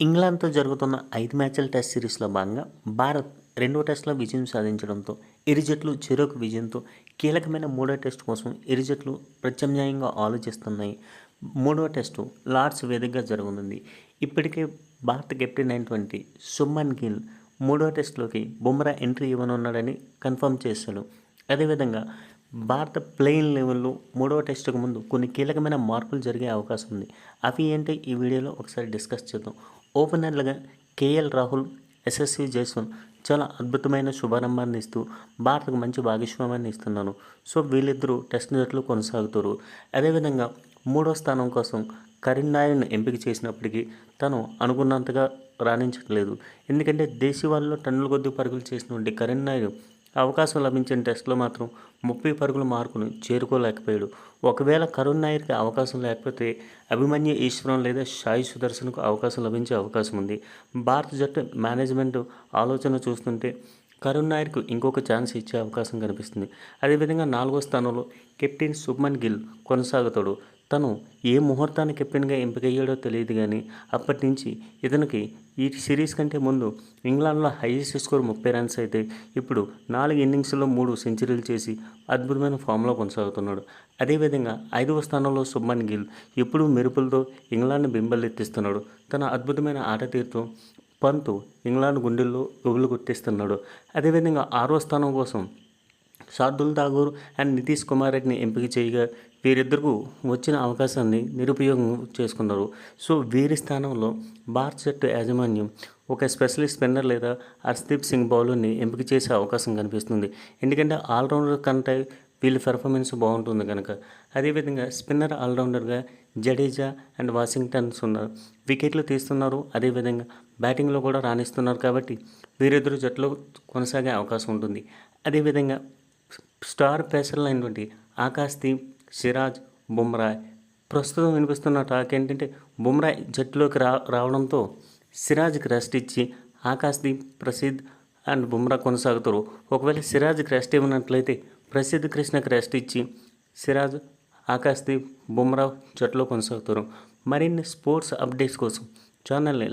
ఇంగ్లాండ్తో జరుగుతున్న ఐదు మ్యాచ్ల టెస్ట్ సిరీస్లో భాగంగా భారత్ రెండో టెస్ట్లో విజయం సాధించడంతో ఇరు జట్లు చెరొక విజయంతో కీలకమైన మూడో టెస్ట్ కోసం ఇరు జట్లు ప్రత్యామ్నాయంగా ఆలోచిస్తున్నాయి. మూడో టెస్టు లార్డ్స్ వేదికగా జరగనుంది. ఇప్పటికే భారత కెప్టెన్ అయినటువంటి సుమన్ గిల్ మూడో టెస్ట్లోకి బుమ్రా ఎంట్రీ ఇవ్వనున్నాడని కన్ఫర్మ్ చేశాడు. అదేవిధంగా భారత ప్లేయింగ్ లెవెల్లో మూడవ టెస్టుకు ముందు కొన్ని కీలకమైన మార్పులు జరిగే అవకాశం ఉంది. అవి ఏంటో? ఈ వీడియోలో ఒకసారి డిస్కస్ చేద్దాం. ఓపెనర్లుగా కేఎల్ రాహుల్ ఎస్ఎస్వి జైస్వాల్ చాలా అద్భుతమైన శుభారంభాన్ని ఇస్తూ భారత్కు మంచి భాగస్వామ్యాన్ని ఇస్తున్నాను సో వీళ్ళిద్దరూ టెస్ట్ జట్లు కొనసాగుతారు. అదేవిధంగా మూడో స్థానం కోసం కరీం నాయర్ను ఎంపిక చేసినప్పటికీ తను అనుకున్నంతగా రాణించట్లేదు. ఎందుకంటే దేశీవాళ్ళలో టన్నుల కొద్ది పరుగులు చేసినటువంటి కరీం నాయర్ అవకాశం లభించిన టెస్ట్లో మాత్రం ముప్పై పరుగుల మార్కును చేరుకోలేకపోయాడు. ఒకవేళ కరుణ్ నాయర్కి అవకాశం లేకపోతే అభిమన్యు ఈశ్వరం లేదా సాయి సుదర్శన్కు అవకాశం లభించే అవకాశం ఉంది. భారత జట్టు మేనేజ్మెంట్ ఆలోచన చూస్తుంటే కరుణ్ నాయర్కు ఇంకొక ఛాన్స్ ఇచ్చే అవకాశం కనిపిస్తుంది. అదేవిధంగా నాలుగో స్థానంలో కెప్టెన్ శుభ్మన్ గిల్ కొనసాగుతాడు. తను ఏ ముహూర్తాన్ని కెప్టెన్గా ఎంపికయ్యాడో తెలియదు కానీ అప్పటి నుంచి ఇతనికి ఈ సిరీస్ కంటే ముందు ఇంగ్లాండ్లో హైయెస్ట్ స్కోర్ ముప్పై రన్స్ అయితే ఇప్పుడు నాలుగు ఇన్నింగ్స్లో మూడు సెంచరీలు చేసి అద్భుతమైన ఫామ్లో కొనసాగుతున్నాడు. అదేవిధంగా ఐదవ స్థానంలో శుభ్మన్ గిల్ ఎప్పుడూ మెరుపులతో ఇంగ్లాండ్ని బింబలెత్తిస్తున్నాడు. తన అద్భుతమైన ఆట తీరుతో పంతు ఇంగ్లాండ్ గుండెల్లో గుబులు గుర్తిస్తున్నాడు అదేవిధంగా ఆరో స్థానం కోసం శార్దుల్ ఠాగూర్ అండ్ నితీష్ కుమార్ రెడ్డిని ఎంపిక చేయగా వీరిద్దరికి వచ్చిన అవకాశాన్ని నిరుపయోగం చేసుకున్నారు. సో వీరి స్థానంలో భారత్ జట్టు యాజమాన్యం ఒక స్పెషలిస్ట్ స్పిన్నర్ లేదా హర్షదీప్ సింగ్ బౌలర్ని ఎంపిక చేసే అవకాశం కనిపిస్తుంది. ఎందుకంటే ఆల్రౌండర్ కంటే వీళ్ళ పెర్ఫార్మెన్స్ బాగుంటుంది కనుక. అదేవిధంగా స్పిన్నర్ ఆల్రౌండర్గా జడేజా అండ్ వాషింగ్టన్స్ ఉన్నారు వికెట్లు తీస్తున్నారు. అదేవిధంగా బ్యాటింగ్లో కూడా రాణిస్తున్నారు కాబట్టి వీరిద్దరు జట్టులో కొనసాగే అవకాశం ఉంటుంది. అదేవిధంగా స్టార్ పేసర్లు అయినటువంటి ఆకాశ్దీప్ సిరాజ్ బుమ్రా ప్రస్తుతం వినిపిస్తున్న టాక్ ఏంటంటే బుమ్రా జట్టులోకి రా రావడంతో సిరాజ్కి రెస్ట్ ఇచ్చి ఆకాశ్దీప్ ప్రసిద్ అండ్ బుమ్రా కొనసాగుతారు. ఒకవేళ సిరాజ్కి రెస్ట్ ఇవ్వనట్లయితే ప్రసిద్ధ కృష్ణకి రెస్ట్ ఇచ్చి సిరాజ్ ఆకాశ్దీప్ బుమ్రా జట్టులో కొనసాగుతారు. మరిన్ని స్పోర్ట్స్ అప్డేట్స్ కోసం ఛానల్ని